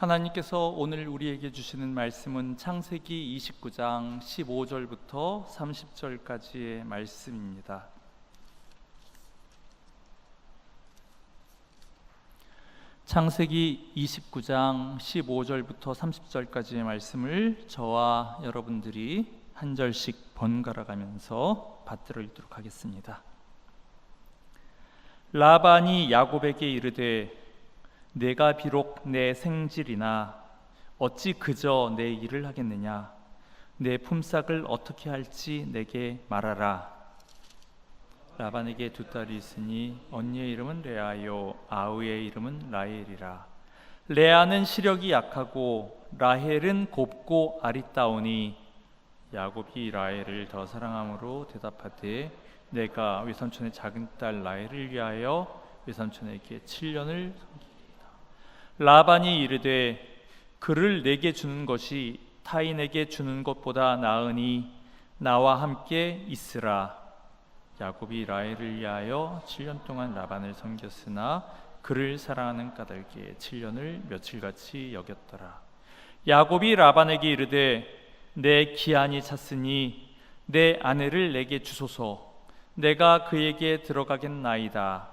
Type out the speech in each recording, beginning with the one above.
하나님께서 오늘 우리에게 주시는 말씀은 창세기 29장 15절부터 30절까지의 말씀입니다. 창세기 29장 15절부터 30절까지의 말씀을 저와 여러분들이 한 절씩 번갈아 가면서 받들어 읽도록 하겠습니다. 라반이 야곱에게 이르되 내가 비록 내 생질이나 어찌 그저 내 일을 하겠느냐? 내 품삯을 어떻게 할지 내게 말하라. 라반에게 두 딸이 있으니 언니의 이름은 레아요 아우의 이름은 라헬이라. 레아는 시력이 약하고 라헬은 곱고 아리따우니 야곱이 라헬을 더 사랑함으로 대답하되 내가 외삼촌의 작은 딸 라헬을 위하여 외삼촌에게 7년을 섬기리이다 라반이 이르되 그를 내게 주는 것이 타인에게 주는 것보다 나으니 나와 함께 있으라 야곱이 라헬을 위하여 7년 동안 라반을 섬겼으나 그를 사랑하는 까닭에 7년을 며칠같이 여겼더라. 야곱이 라반에게 이르되 내 기한이 찼으니 내 아내를 내게 주소서 내가 그에게 들어가겠나이다.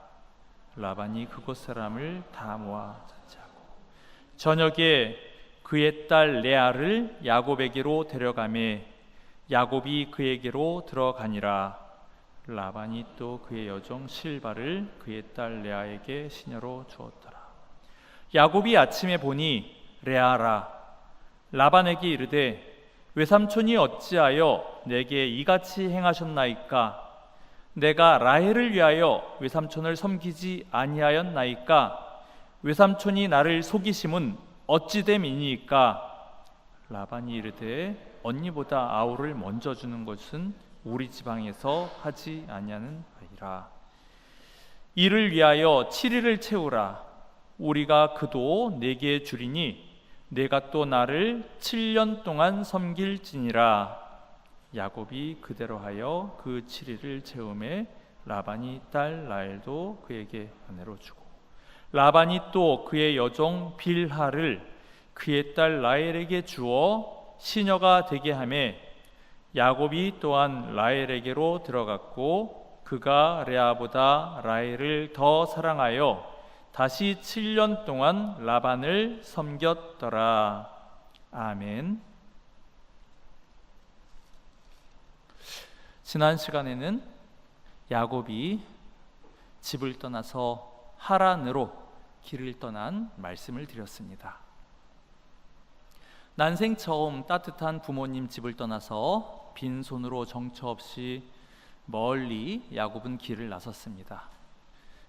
라반이 그곳 사람을 다 모아 저녁에 그의 딸 레아를 야곱에게로 데려가매 야곱이 그에게로 들어가니라. 라반이 또 그의 여종 실바를 그의 딸 레아에게 시녀로 주었더라. 야곱이 아침에 보니 레아라 라반에게 이르되 외삼촌이 어찌하여 내게 이같이 행하셨나이까 내가 라헬을 위하여 외삼촌을 섬기지 아니하였나이까 외삼촌이 나를 속이심은 어찌됨이니까 라반이 이르되 언니보다 아우를 먼저 주는 것은 우리 지방에서 하지 아니하는 바이라. 이를 위하여 7일을 채우라. 우리가 그도 내게 주리니 내가 또 나를 7년 동안 섬길지니라. 야곱이 그대로 하여 그 7일을 채움에 라반이 딸 라엘도 그에게 아내로 주고 라반이 또 그의 여종 빌하를 그의 딸 라엘에게 주어 시녀가 되게 하매 야곱이 또한 라헬에게로 들어갔고 그가 레아보다 라헬을 더 사랑하여 다시 7년 동안 라반을 섬겼더라. 아멘. 지난 시간에는 야곱이 집을 떠나서 하란으로 길을 떠난 말씀을 드렸습니다. 난생 처음 따뜻한 부모님 집을 떠나서 빈손으로 정처 없이 멀리 야곱은 길을 나섰습니다.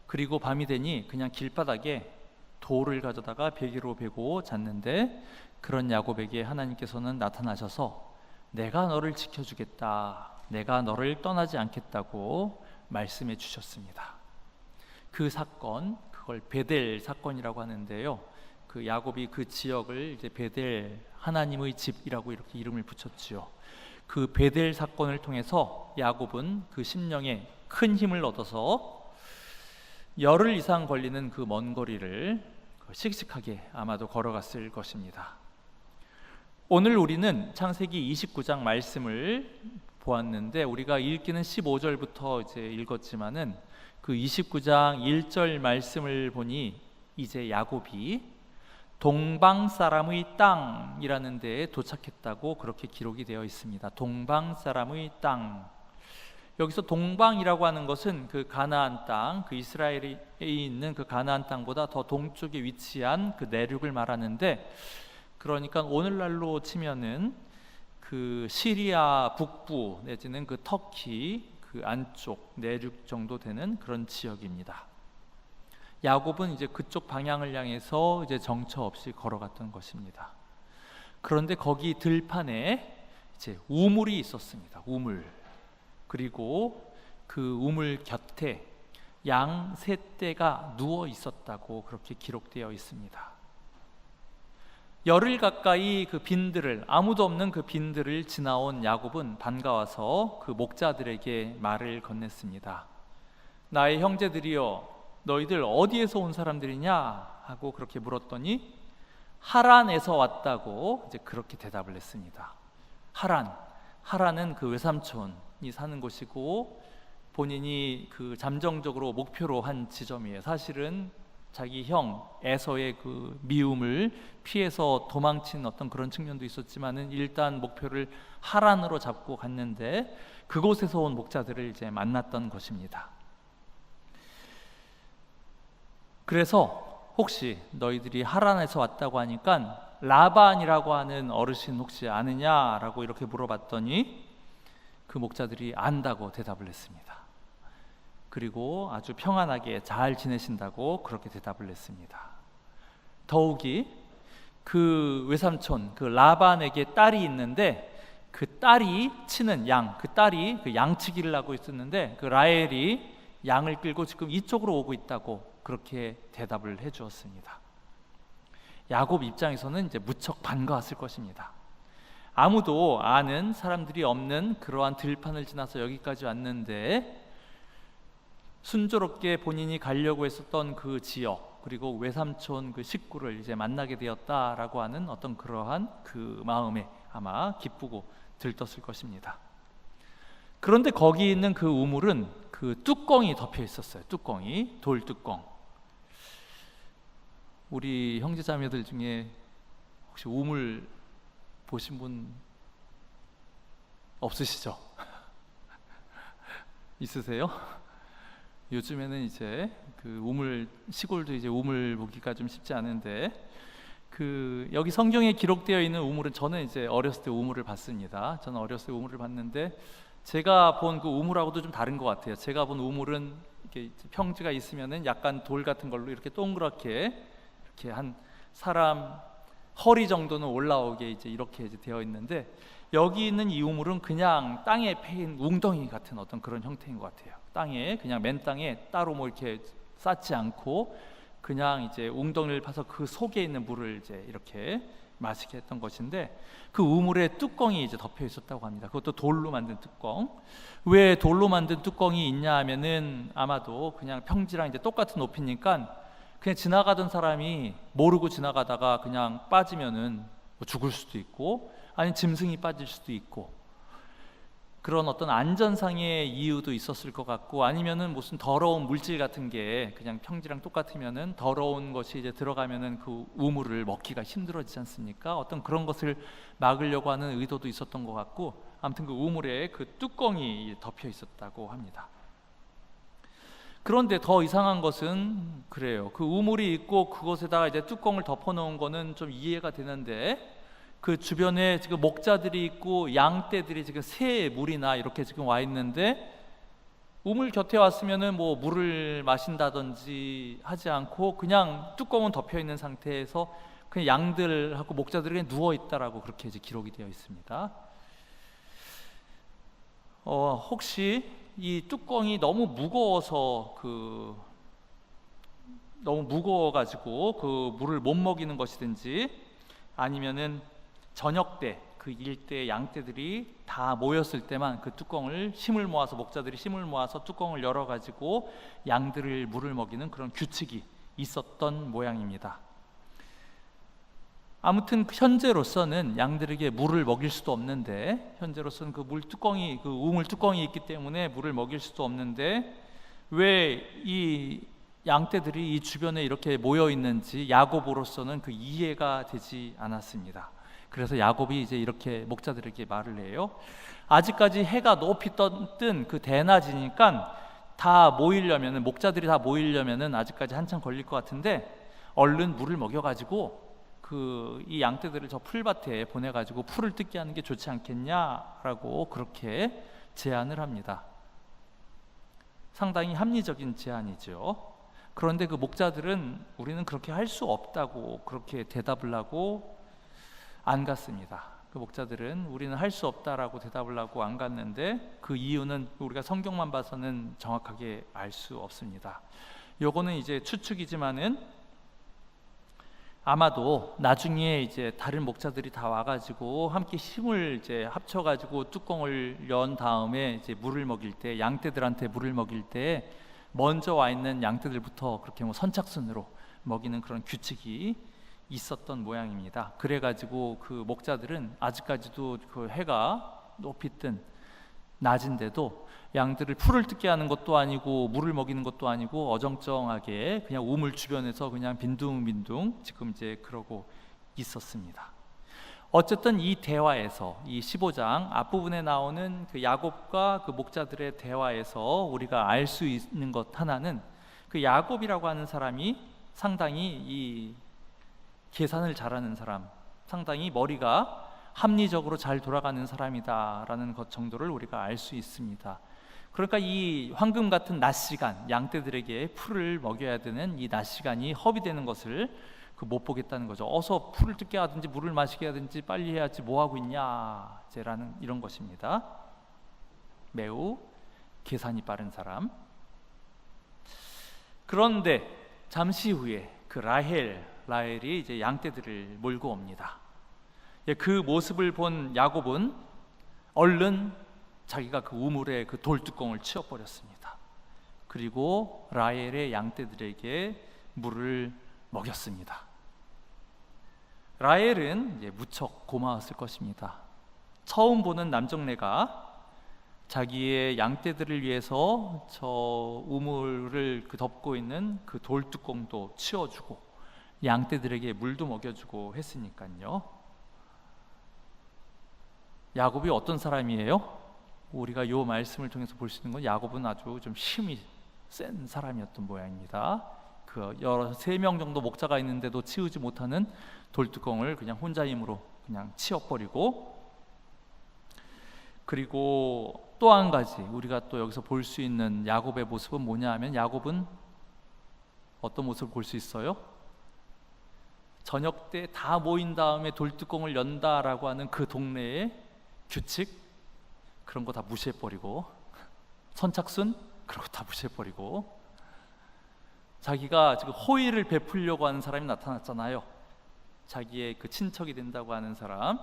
그리고 밤이 되니 그냥 길바닥에 돌을 가져다가 베개로 베고 잤는데 그런 야곱에게 하나님께서는 나타나셔서 내가 너를 지켜주겠다. 내가 너를 떠나지 않겠다고 말씀해 주셨습니다. 그 사건, 그걸 베델 사건이라고 하는데요. 그 야곱이 그 지역을 이제 베델 하나님의 집이라고 이렇게 이름을 붙였지요. 그 베델 사건을 통해서 야곱은 그 심령에 큰 힘을 얻어서 열흘 이상 걸리는 그 먼 거리를 씩씩하게 아마도 걸어갔을 것입니다. 오늘 우리는 창세기 29장 말씀을 보았는데 우리가 읽기는 15절부터 이제 읽었지만은 그 29장 1절 말씀을 보니 이제 야곱이 동방 사람의 땅이라는 데에 도착했다고 그렇게 기록이 되어 있습니다. 동방 사람의 땅. 여기서 동방이라고 하는 것은 그 가나안 땅, 그 이스라엘에 있는 그 가나안 땅보다 더 동쪽에 위치한 그 내륙을 말하는데 그러니까 오늘날로 치면은 그 시리아 북부 내지는 그 터키 그 안쪽 내륙 정도 되는 그런 지역입니다. 야곱은 이제 그쪽 방향을 향해서 이제 정처 없이 걸어갔던 것입니다. 그런데 거기 들판에 이제 우물이 있었습니다. 우물. 그리고 그 우물 곁에 양 세 떼가 누워 있었다고 그렇게 기록되어 있습니다. 열흘 가까이 그 빈들을 아무도 없는 그 빈들을 지나온 야곱은 반가워서 그 목자들에게 말을 건넸습니다. 나의 형제들이여 너희들 어디에서 온 사람들이냐 하고 그렇게 물었더니 하란에서 왔다고 이제 그렇게 대답을 했습니다. 하란, 하란은 그 외삼촌이 사는 곳이고 본인이 그 잠정적으로 목표로 한 지점이에요. 사실은 자기 형 에서의 그 미움을 피해서 도망친 어떤 그런 측면도 있었지만은 일단 목표를 하란으로 잡고 갔는데 그곳에서 온 목자들을 이제 만났던 것입니다. 그래서 혹시 너희들이 하란에서 왔다고 하니까 라반이라고 하는 어르신 혹시 아느냐라고 이렇게 물어봤더니 그 목자들이 안다고 대답을 했습니다. 그리고 아주 평안하게 잘 지내신다고 그렇게 대답을 했습니다. 더욱이 그 외삼촌 그 라반에게 딸이 있는데 그 딸이 치는 양, 그 딸이 그 양치기를 하고 있었는데 그 라헬이 양을 끌고 지금 이쪽으로 오고 있다고 그렇게 대답을 해 주었습니다. 야곱 입장에서는 이제 무척 반가웠을 것입니다. 아무도 아는 사람들이 없는 그러한 들판을 지나서 여기까지 왔는데 순조롭게 본인이 가려고 했었던 그 지역 그리고 외삼촌 그 식구를 이제 만나게 되었다라고 하는 어떤 그러한 그 마음에 아마 기쁘고 들떴을 것입니다. 그런데 거기 있는 그 우물은 그 뚜껑이 덮여 있었어요. 뚜껑이 돌 뚜껑. 우리 형제자매들 중에 혹시 우물 보신 분 없으시죠? 있으세요? 요즘에는 이제 그 우물 시골도 이제 우물 보기가 좀 쉽지 않은데 그 여기 성경에 기록되어 있는 우물은 저는 이제 어렸을 때 우물을 봤습니다. 저는 어렸을 때 우물을 봤는데 제가 본 그 우물하고도 좀 다른 것 같아요. 제가 본 우물은 이렇게 평지가 있으면은 약간 돌 같은 걸로 이렇게 동그랗게 이렇게 한 사람 허리 정도는 올라오게 이제 이렇게 이제 되어 있는데 여기 있는 이 우물은 그냥 땅에 패인 웅덩이 같은 어떤 그런 형태인 것 같아요. 땅에 그냥 맨 땅에 따로 뭐 이렇게 쌓지 않고 그냥 이제 웅덩이를 파서 그 속에 있는 물을 이제 이렇게 마시게 했던 것인데 그 우물에 뚜껑이 이제 덮여 있었다고 합니다. 그것도 돌로 만든 뚜껑. 왜 돌로 만든 뚜껑이 있냐 하면은 아마도 그냥 평지랑 이제 똑같은 높이니까 그냥 지나가던 사람이 모르고 지나가다가 그냥 빠지면은 뭐 죽을 수도 있고 아니 짐승이 빠질 수도 있고 그런 어떤 안전상의 이유도 있었을 것 같고 아니면은 무슨 더러운 물질 같은 게 그냥 평지랑 똑같으면은 더러운 것이 이제 들어가면은 그 우물을 먹기가 힘들어지지 않습니까? 어떤 그런 것을 막으려고 하는 의도도 있었던 것 같고 아무튼 그 우물에 그 뚜껑이 덮여 있었다고 합니다. 그런데 더 이상한 것은 그래요. 그 우물이 있고 그것에다가 이제 뚜껑을 덮어 놓은 거는 좀 이해가 되는데 그 주변에 지금 목자들이 있고 양떼들이 지금 새 물이나 이렇게 지금 와 있는데 우물 곁에 왔으면은 뭐 물을 마신다든지 하지 않고 그냥 뚜껑은 덮여 있는 상태에서 그냥 양들하고 목자들이 누워 있다라고 그렇게 이제 기록이 되어 있습니다. 어, 혹시 이 뚜껑이 너무 무거워서 그 너무 무거워 가지고 그 물을 못 먹이는 것이든지 아니면은 저녁 때 그 일대 양떼들이 다 모였을 때만 그 뚜껑을 힘을 모아서 목자들이 힘을 모아서 뚜껑을 열어 가지고 양들을 물을 먹이는 그런 규칙이 있었던 모양입니다. 아무튼 현재로서는 양들에게 물을 먹일 수도 없는데 현재로서는 그 물 뚜껑이 그 우물 뚜껑이 있기 때문에 물을 먹일 수도 없는데 왜 이 양떼들이 이 주변에 이렇게 모여 있는지 야곱으로서는 그 이해가 되지 않았습니다. 그래서 야곱이 이제 이렇게 목자들에게 말을 해요. 아직까지 해가 높이 뜬 그 대낮이니까 다 모이려면은 목자들이 다 모이려면은 아직까지 한참 걸릴 것 같은데 얼른 물을 먹여가지고 그 이 양떼들을 저 풀밭에 보내가지고 풀을 뜯게 하는 게 좋지 않겠냐라고 그렇게 제안을 합니다. 상당히 합리적인 제안이죠. 그런데 그 목자들은 우리는 그렇게 할 수 없다고 그렇게 대답을 하고 안 갔습니다. 그 목자들은 우리는 할 수 없다라고 대답을 하고 안 갔는데 그 이유는 우리가 성경만 봐서는 정확하게 알 수 없습니다. 요거는 이제 추측이지만은 아마도 나중에 이제 다른 목자들이 다 와가지고 함께 힘을 이제 합쳐가지고 뚜껑을 연 다음에 이제 물을 먹일 때 양떼들한테 물을 먹일 때 먼저 와 있는 양떼들부터 그렇게 뭐 선착순으로 먹이는 그런 규칙이 있었던 모양입니다. 그래가지고 그 목자들은 아직까지도 그 해가 높이 뜬 낮인데도 양들을 풀을 뜯게 하는 것도 아니고 물을 먹이는 것도 아니고 어정쩡하게 그냥 우물 주변에서 그냥 빈둥빈둥 지금 이제 그러고 있었습니다. 어쨌든 이 대화에서 이 15장 앞부분에 나오는 그 야곱과 그 목자들의 대화에서 우리가 알 수 있는 것 하나는 그 야곱이라고 하는 사람이 상당히 이 계산을 잘하는 사람, 상당히 머리가 합리적으로 잘 돌아가는 사람이다라는 것 정도를 우리가 알 수 있습니다. 그러니까 이 황금 같은 낮 시간, 양떼들에게 풀을 먹여야 되는 이 낮 시간이 허비되는 것을 그 못 보겠다는 거죠. 어서 풀을 뜯게 하든지 물을 마시게 하든지 빨리 해야지 뭐 하고 있냐, 제라는 이런 것입니다. 매우 계산이 빠른 사람. 그런데 잠시 후에 그 라헬, 라헬이 이제 양떼들을 몰고 옵니다. 예, 그 모습을 본 야곱은 얼른 자기가 그 우물에 그 돌뚜껑을 치워버렸습니다. 그리고 라헬의 양떼들에게 물을 먹였습니다. 라헬은 무척 고마웠을 것입니다. 처음 보는 남정네가 자기의 양떼들을 위해서 저 우물을 그 덮고 있는 그 돌뚜껑도 치워주고 양떼들에게 물도 먹여주고 했으니까요. 야곱이 어떤 사람이에요? 우리가 요 말씀을 통해서 볼 수 있는 건 야곱은 아주 좀 힘이 센 사람이었던 모양입니다. 그 여러 세 명 정도 목자가 있는데도 치우지 못하는 돌뚜껑을 그냥 혼자 힘으로 그냥 치워버리고 그리고 또 한 가지 우리가 또 여기서 볼 수 있는 야곱의 모습은 뭐냐 하면 야곱은 어떤 모습을 볼 수 있어요? 저녁 때 다 모인 다음에 돌뚜껑을 연다라고 하는 그 동네의 규칙 그런 거 다 무시해버리고 선착순 그런 거 다 무시해버리고 자기가 지금 호의를 베풀려고 하는 사람이 나타났잖아요. 자기의 그 친척이 된다고 하는 사람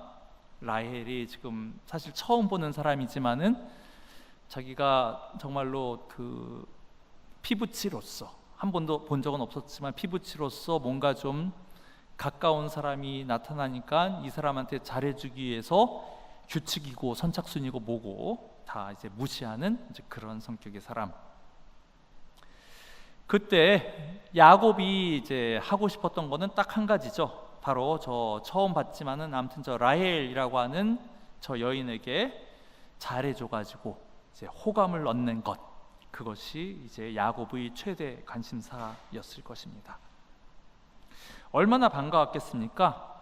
라헬이 지금 사실 처음 보는 사람이지만은 자기가 정말로 그 피부치로서 한 번도 본 적은 없었지만 피부치로서 뭔가 좀 가까운 사람이 나타나니까 이 사람한테 잘해주기 위해서 규칙이고 선착순이고 뭐고 다 이제 무시하는 이제 그런 성격의 사람. 그때 야곱이 이제 하고 싶었던 거는 딱 한 가지죠. 바로 저 처음 봤지만은 아무튼 저 라헬이라고 하는 저 여인에게 잘해줘 가지고 이제 호감을 얻는 것 그것이 이제 야곱의 최대 관심사였을 것입니다. 얼마나 반가웠겠습니까?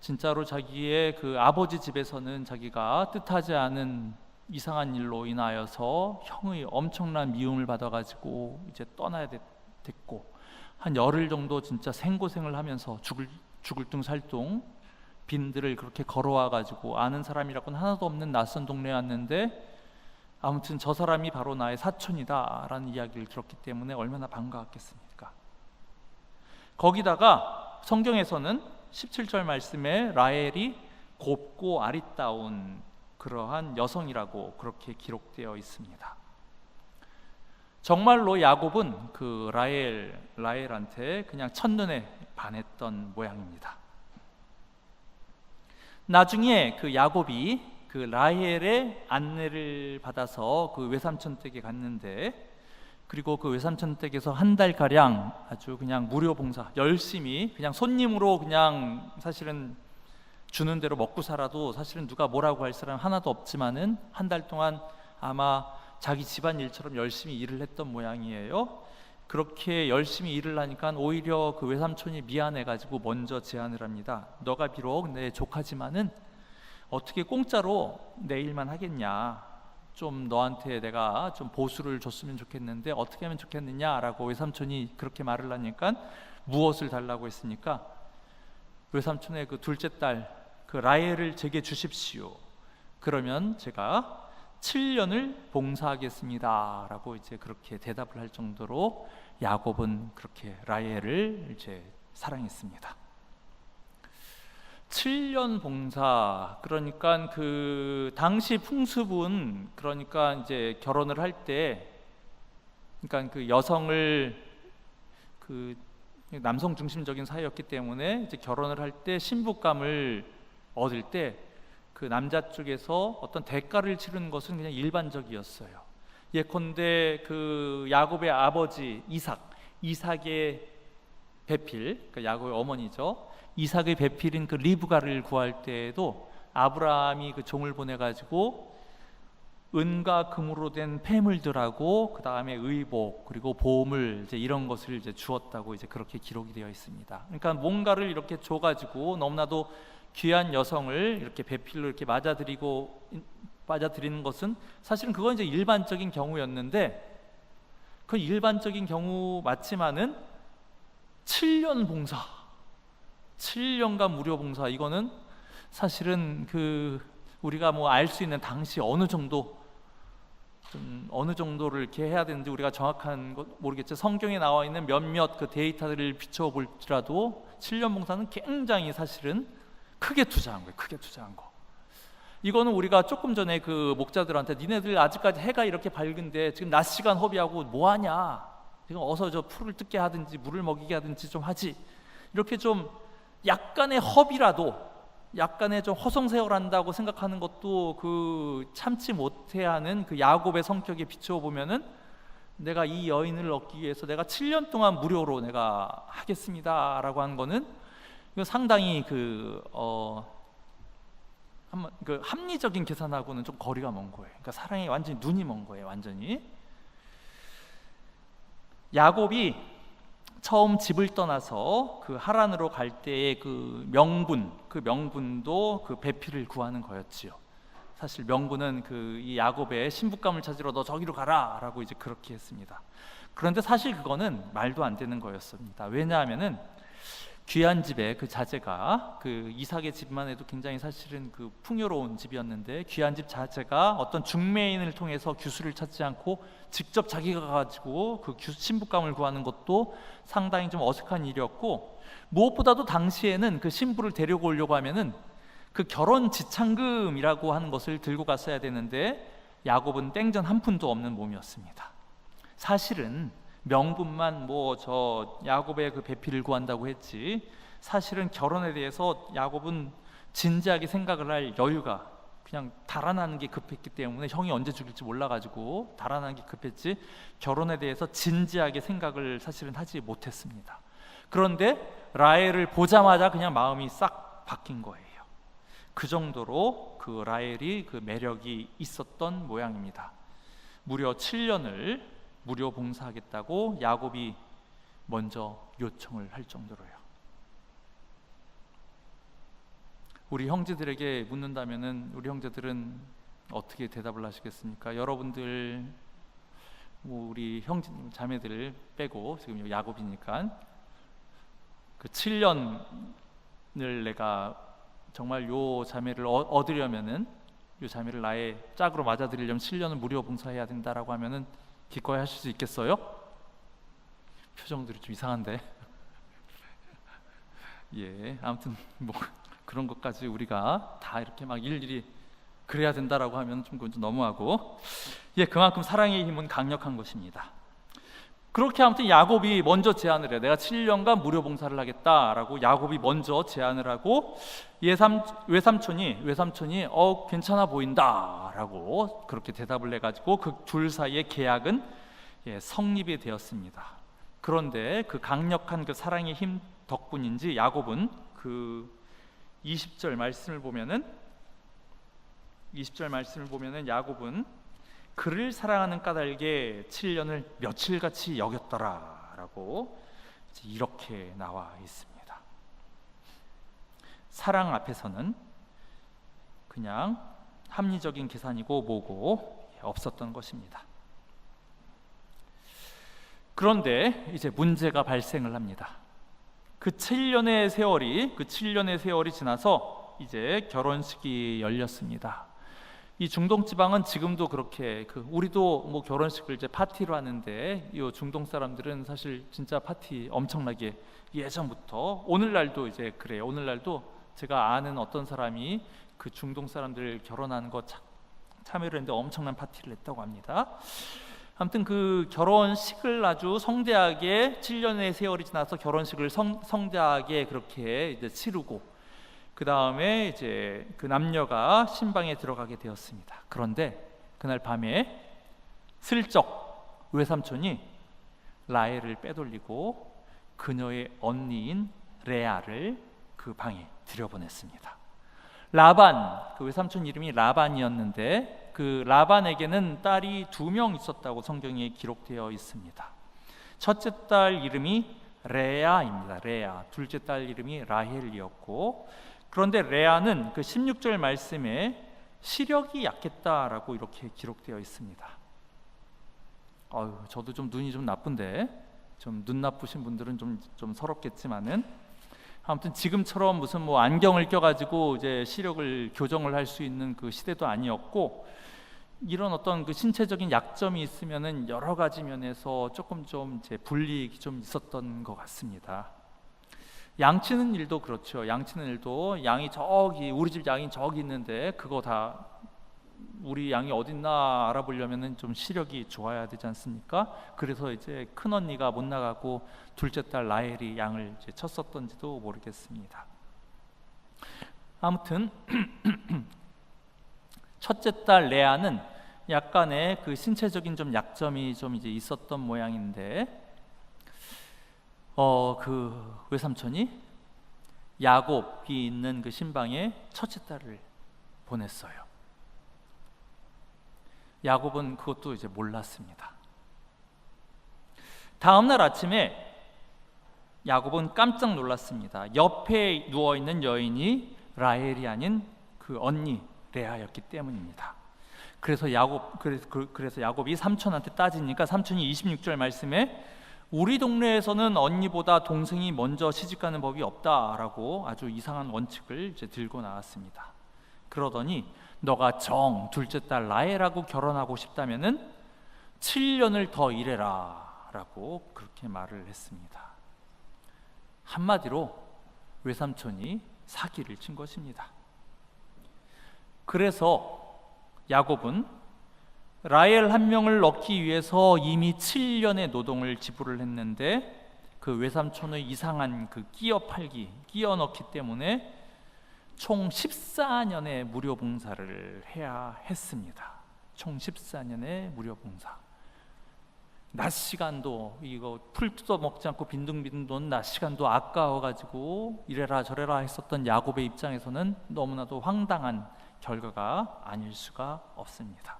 진짜로 자기의 그 아버지 집에서는 자기가 뜻하지 않은 이상한 일로 인하여서 형의 엄청난 미움을 받아가지고 이제 떠나야 됐, 됐고 한 열흘 정도 진짜 생고생을 하면서 죽을 죽을 둥 살둥 빈들을 그렇게 걸어와 가지고 아는 사람이라고는 하나도 없는 낯선 동네에 왔는데 아무튼 저 사람이 바로 나의 사촌이다라는 이야기를 들었기 때문에 얼마나 반가웠겠습니까? 거기다가 성경에서는 17절 말씀에 라헬이 곱고 아리따운 그러한 여성이라고 그렇게 기록되어 있습니다. 정말로 야곱은 그 라헬 라헬한테 그냥 첫눈에 반했던 모양입니다. 나중에 그 야곱이 그 라헬의 안내를 받아서 그 외삼촌 댁에 갔는데 그리고 그 외삼촌 댁에서 한 달 가량 아주 그냥 무료 봉사 열심히 그냥 손님으로 그냥 사실은 주는 대로 먹고 살아도 사실은 누가 뭐라고 할 사람 하나도 없지만은 한 달 동안 아마 자기 집안 일처럼 열심히 일을 했던 모양이에요. 그렇게 열심히 일을 하니까 오히려 그 외삼촌이 미안해 가지고 먼저 제안을 합니다. 너가 비록 내 조카지만은 어떻게 공짜로 내 일만 하겠냐? 좀 너한테 내가 좀 보수를 줬으면 좋겠는데 어떻게 하면 좋겠느냐라고 외삼촌이 그렇게 말을 하니까 무엇을 달라고 했으니까 외삼촌의 그 둘째 딸 그 라헬을 제게 주십시오. 그러면 제가 7년을 봉사하겠습니다라고 이제 그렇게 대답을 할 정도로 야곱은 그렇게 라헬을 이제 사랑했습니다. 7년 봉사 그러니까 그 당시 풍습은 그러니까 이제 결혼을 할 때 그러니까 그 여성을 그 남성 중심적인 사회였기 때문에 이제 결혼을 할 때 신부감을 얻을 때 그 남자 쪽에서 어떤 대가를 치르는 것은 그냥 일반적이었어요. 예컨대 그 야곱의 아버지 이삭, 이삭의 배필, 그러니까 야곱의 어머니죠. 이삭의 배필인 그 리브가를 구할 때에도 아브라함이 그 종을 보내 가지고 은과 금으로 된 폐물들하고 그 다음에 의복 그리고 보물 이제 이런 것을 이제 주었다고 이제 그렇게 기록이 되어 있습니다. 그러니까 뭔가를 이렇게 줘가지고 너무나도 귀한 여성을 이렇게 배필로 이렇게 맞아들이고 맞아들이는 것은 사실은 그건 이제 일반적인 경우였는데 그 일반적인 경우 맞지만은 7년 봉사, 7년간 무료 봉사 이거는 사실은 그 우리가 뭐 알 수 있는 당시 어느 정도 좀 어느 정도를 이렇게 해야 되는지 우리가 정확한 것 모르겠죠. 성경에 나와 있는 몇몇 그 데이터들을 비춰 볼지라도 7년 봉사는 굉장히 사실은 크게 투자한 거예요. 크게 투자한 거. 이거는 우리가 조금 전에 그 목자들한테 니네들 아직까지 해가 이렇게 밝은데 지금 낮 시간 허비하고 뭐 하냐? 지금 어서 저 풀을 뜯게 하든지 물을 먹이게 하든지 좀 하지. 이렇게 좀 약간의 허비라도 약간의 좀 허송세월한다고 생각하는 것도 그 참지 못해 하는 그 야곱의 성격에 비추어 보면은 내가 이 여인을 얻기 위해서 내가 7년 동안 무료로 내가 하겠습니다라고 한 거는 이거 상당히 그 어, 한번 그 합리적인 계산하고는 좀 거리가 먼 거예요. 그러니까 사랑이 완전히 눈이 먼 거예요, 완전히. 야곱이 처음 집을 떠나서 그 하란으로 갈 때의 그 명분, 그 명분도 그 배필을 구하는 거였지요. 사실 명분은 그 이 야곱의 신부감을 찾으러 너 저기로 가라라고 이제 그렇게 했습니다. 그런데 사실 그거는 말도 안 되는 거였습니다. 왜냐하면은 귀한 집에 그 자제가 그 이삭의 집만 해도 굉장히 사실은 그 풍요로운 집이었는데 귀한 집 자제가 어떤 중매인을 통해서 규수를 찾지 않고 직접 자기가 가지고 그 규- 신부감을 구하는 것도 상당히 좀 어색한 일이었고 무엇보다도 당시에는 그 신부를 데리고 오려고 하면은 그 결혼 지참금이라고 하는 것을 들고 갔어야 되는데 야곱은 땡전 한 푼도 없는 몸이었습니다. 사실은 명분만 뭐 저 야곱의 그 배필을 구한다고 했지 사실은 결혼에 대해서 야곱은 진지하게 생각을 할 여유가 그냥 달아나는 게 급했기 때문에 형이 언제 죽일지 몰라가지고 달아나는 게 급했지 결혼에 대해서 진지하게 생각을 사실은 하지 못했습니다. 그런데 라헬을 보자마자 그냥 마음이 싹 바뀐 거예요. 그 정도로 그 라헬이 그 매력이 있었던 모양입니다. 무려 7년을 무료 봉사하겠다고 야곱이 먼저 요청을 할 정도로요. 우리 형제들에게 묻는다면은 우리 형제들은 어떻게 대답을 하시겠습니까? 여러분들 뭐 우리 형제 자매들 빼고 지금 야곱이니까 그 7년을 내가 정말 요 자매를 얻- 얻으려면은 요 자매를 나의 짝으로 맞아들이려면 7년을 무료 봉사해야 된다라고 하면은 기꺼이 하실 수 있겠어요? 표정들이 좀 이상한데. 예, 아무튼 뭐 그런 것까지 우리가 다 이렇게 막 일일이 그래야 된다라고 하면 좀 너무하고 예, 그만큼 사랑의 힘은 강력한 것입니다. 그렇게 아무튼 야곱이 먼저 제안을 해요. 내가 7년간 무료 봉사를 하겠다라고 야곱이 먼저 제안을 하고 예삼 외삼촌이 외삼촌이 어 괜찮아 보인다라고 그렇게 대답을 해 가지고 그 둘 사이의 계약은 예, 성립이 되었습니다. 그런데 그 강력한 그 사랑의 힘 덕분인지 야곱은 그 20절 말씀을 보면은 20절 말씀을 보면은 야곱은 그를 사랑하는 까닭에 7년을 며칠같이 여겼더라라고 이렇게 나와 있습니다. 사랑 앞에서는 그냥 합리적인 계산이고 뭐고 없었던 것입니다. 그런데 이제 문제가 발생을 합니다. 그 7년의 세월이 그 7년의 세월이 지나서 이제 결혼식이 열렸습니다. 이 중동 지방은 지금도 그렇게 그 우리도 뭐 결혼식을 이제 파티로 하는데 이 중동 사람들은 사실 진짜 파티 엄청나게 예전부터 오늘날도 이제 그래요. 오늘날도 제가 아는 어떤 사람이 그 중동 사람들 결혼하는 거 참- 참여를 했는데 엄청난 파티를 했다고 합니다. 아무튼 그 결혼식을 아주 성대하게 7년의 세월이 지나서 결혼식을 성, 성대하게 그렇게 이제 치르고 그 다음에 이제 그 남녀가 신방에 들어가게 되었습니다. 그런데 그날 밤에 슬쩍 외삼촌이 라헬을 빼돌리고 그녀의 언니인 레아를 그 방에 들여보냈습니다. 라반 그 외삼촌 이름이 라반이었는데 그 라반에게는 딸이 두 명 있었다고 성경에 기록되어 있습니다. 첫째 딸 이름이 레아입니다. 레아. 둘째 딸 이름이 라헬이었고 그런데 레아는 그 16절 말씀에 시력이 약했다라고 이렇게 기록되어 있습니다. 아유, 저도 좀 눈이 좀 나쁜데 좀 눈 나쁘신 분들은 좀 좀 서럽겠지만은 아무튼 지금처럼 무슨 뭐 안경을 껴가지고 이제 시력을 교정을 할 수 있는 그 시대도 아니었고 이런 어떤 그 신체적인 약점이 있으면은 여러 가지 면에서 조금 좀 이제 불이익이 좀 있었던 것 같습니다. 양치는 일도 그렇죠. 양치는 일도 양이 저기 우리 집 양이 저기 있는데 그거 다 우리 양이 어딨나 알아보려면은 좀 시력이 좋아야 되지 않습니까? 그래서 이제 큰 언니가 못 나가고 둘째 딸 라헬이 양을 이제 쳤었던지도 모르겠습니다. 아무튼 첫째 딸 레아는 약간의 그 신체적인 좀 약점이 좀 이제 있었던 모양인데 어 그 외삼촌이 야곱이 있는 그 신방에 첫째 딸을 보냈어요. 야곱은 그것도 이제 몰랐습니다. 다음 날 아침에 야곱은 깜짝 놀랐습니다. 옆에 누워 있는 여인이 라헬이 아닌 그 언니 레아였기 때문입니다. 그래서 야곱 그래서, 그, 그래서 야곱이 삼촌한테 따지니까 삼촌이 26절 말씀에 우리 동네에서는 언니보다 동생이 먼저 시집가는 법이 없다라고 아주 이상한 원칙을 이제 들고 나왔습니다. 그러더니 너가 정 둘째 딸 라헬하고 결혼하고 싶다면은 7년을 더 일해라라고 그렇게 말을 했습니다. 한마디로 외삼촌이 사기를 친 것입니다. 그래서 야곱은 라헬 한 명을 넣기 위해서 이미 7년의 노동을 지불을 했는데 그 외삼촌의 이상한 그 끼어 팔기, 끼어 넣기 때문에 총 14년의 무료 봉사를 해야 했습니다. 총 14년의 무료 봉사. 낮 시간도 이거 풀 뜯어 먹지 않고 빈둥빈둥 낮 시간도 아까워 가지고 이래라 저래라 했었던 야곱의 입장에서는 너무나도 황당한 결과가 아닐 수가 없습니다.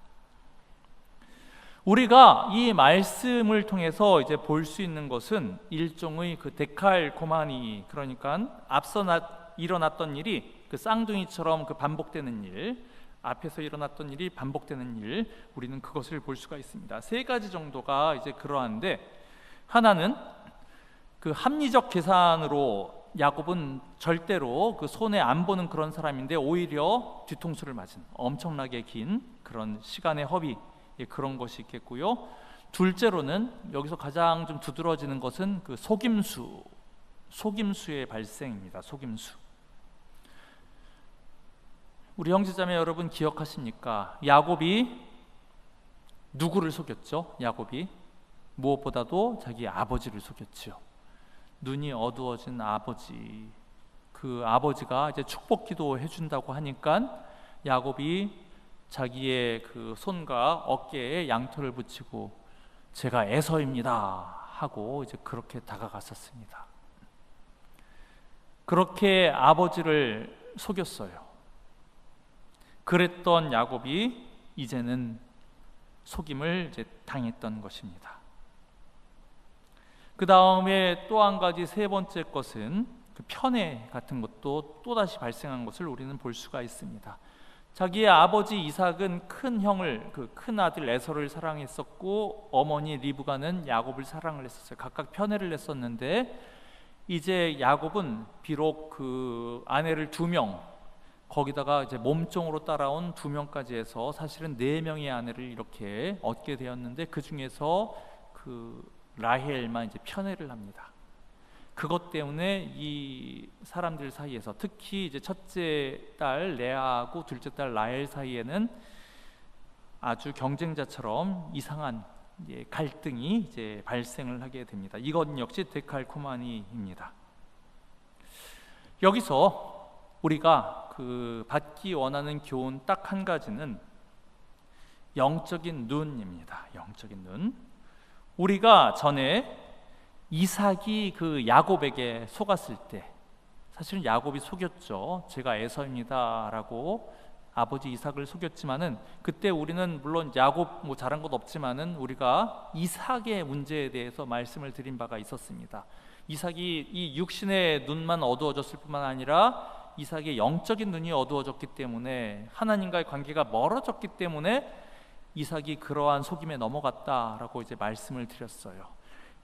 우리가 이 말씀을 통해서 이제 볼 수 있는 것은 일종의 그 데칼코마니 그러니까 앞서 나, 일어났던 일이 그 쌍둥이처럼 그 반복되는 일, 앞에서 일어났던 일이 반복되는 일, 우리는 그것을 볼 수가 있습니다. 세 가지 정도가 이제 그러한데 하나는 그 합리적 계산으로 야곱은 절대로 그 손에 안 보는 그런 사람인데 오히려 뒤통수를 맞은 엄청나게 긴 그런 시간의 허비 예, 그런 것이 있겠고요. 둘째로는 여기서 가장 좀 두드러지는 것은 그 속임수, 속임수의 발생입니다. 속임수. 우리 형제자매 여러분 기억하십니까? 야곱이 누구를 속였죠? 야곱이 무엇보다도 자기 아버지를 속였죠. 눈이 어두워진 아버지. 그 아버지가 이제 축복 기도 해준다고 하니까 야곱이 자기의 그 손과 어깨에 양털을 붙이고 제가 에서입니다 하고 이제 그렇게 다가갔었습니다. 그렇게 아버지를 속였어요. 그랬던 야곱이 이제는 속임을 이제 당했던 것입니다. 그 다음에 또 한 가지 세 번째 것은 그 편애 같은 것도 또 다시 발생한 것을 우리는 볼 수가 있습니다. 자기의 아버지 이삭은 큰 형을 그 큰 아들 에서를 사랑했었고 어머니 리브가는 야곱을 사랑을 했었어요. 각각 편애를 했었는데 이제 야곱은 비록 그 아내를 두 명 거기다가 이제 몸종으로 따라온 두 명까지 해서 사실은 네 명의 아내를 이렇게 얻게 되었는데 그 중에서 그 라헬만 이제 편애를 합니다. 그것 때문에 이 사람들 사이에서 특히 이제 첫째 딸 레아하고 둘째 딸 라헬 사이에는 아주 경쟁자처럼 이상한 이제 갈등이 이제 발생을 하게 됩니다. 이것 역시 데칼코마니입니다. 여기서 우리가 그 받기 원하는 교훈 딱 한 가지는 영적인 눈입니다. 영적인 눈. 우리가 전에 이삭이 그 야곱에게 속았을 때 사실은 야곱이 속였죠. 제가 에서입니다라고 아버지 이삭을 속였지만은 그때 우리는 물론 야곱 뭐 잘한 것 없지만은 우리가 이삭의 문제에 대해서 말씀을 드린 바가 있었습니다. 이삭이 이 육신의 눈만 어두워졌을 뿐만 아니라 이삭의 영적인 눈이 어두워졌기 때문에 하나님과의 관계가 멀어졌기 때문에 이삭이 그러한 속임에 넘어갔다라고 이제 말씀을 드렸어요.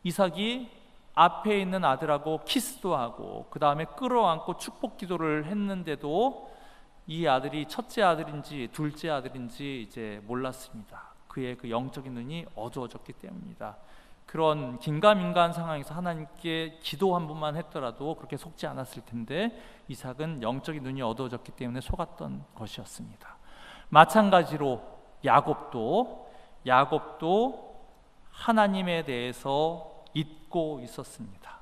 이삭이 앞에 있는 아들하고 키스도 하고 그 다음에 끌어안고 축복 기도를 했는데도 이 아들이 첫째 아들인지 둘째 아들인지 이제 몰랐습니다. 그의 그 영적인 눈이 어두워졌기 때문입니다. 그런 긴가민가한 상황에서 하나님께 기도 한 번만 했더라도 그렇게 속지 않았을 텐데 이삭은 영적인 눈이 어두워졌기 때문에 속았던 것이었습니다. 마찬가지로 야곱도 야곱도 하나님에 대해서 잊고 있었습니다.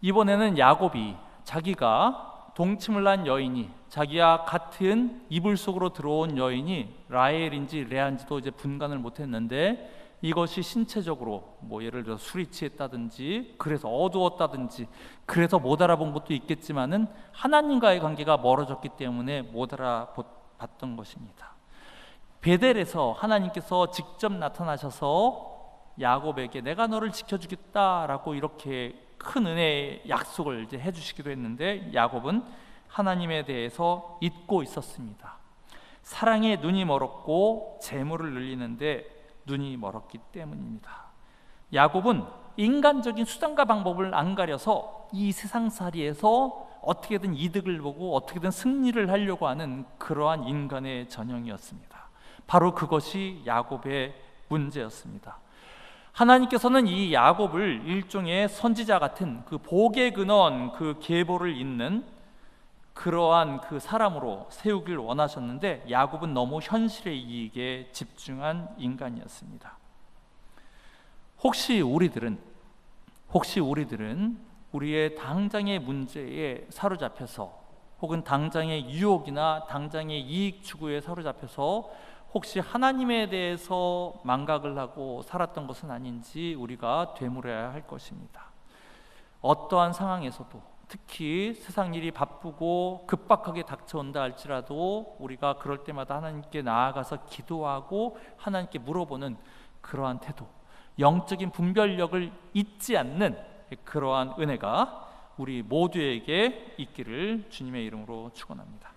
이번에는 야곱이 자기가 동침을 한 여인이 자기와 같은 이불 속으로 들어온 여인이 라헬인지 레아인지도 이제 분간을 못했는데 이것이 신체적으로 뭐 예를 들어 술이 취했다든지 그래서 어두웠다든지 그래서 못 알아본 것도 있겠지만은 하나님과의 관계가 멀어졌기 때문에 못 알아봤던 것입니다. 베델에서 하나님께서 직접 나타나셔서 야곱에게 내가 너를 지켜주겠다라고 이렇게 큰 은혜의 약속을 이제 해주시기도 했는데 야곱은 하나님에 대해서 잊고 있었습니다. 사랑에 눈이 멀었고 재물을 늘리는데 눈이 멀었기 때문입니다. 야곱은 인간적인 수단과 방법을 안 가려서 이 세상살이에서 어떻게든 이득을 보고 어떻게든 승리를 하려고 하는 그러한 인간의 전형이었습니다. 바로 그것이 야곱의 문제였습니다. 하나님께서는 이 야곱을 일종의 선지자 같은 그 복의 근원 그 계보를 잇는 그러한 그 사람으로 세우길 원하셨는데 야곱은 너무 현실의 이익에 집중한 인간이었습니다. 혹시 우리들은 혹시 우리들은 우리의 당장의 문제에 사로잡혀서 혹은 당장의 유혹이나 당장의 이익 추구에 사로잡혀서 혹시 하나님에 대해서 망각을 하고 살았던 것은 아닌지 우리가 되물어야 할 것입니다. 어떠한 상황에서도 특히 세상 일이 바쁘고 급박하게 닥쳐온다 할지라도 우리가 그럴 때마다 하나님께 나아가서 기도하고 하나님께 물어보는 그러한 태도, 영적인 분별력을 잊지 않는 그러한 은혜가 우리 모두에게 있기를 주님의 이름으로 축원합니다.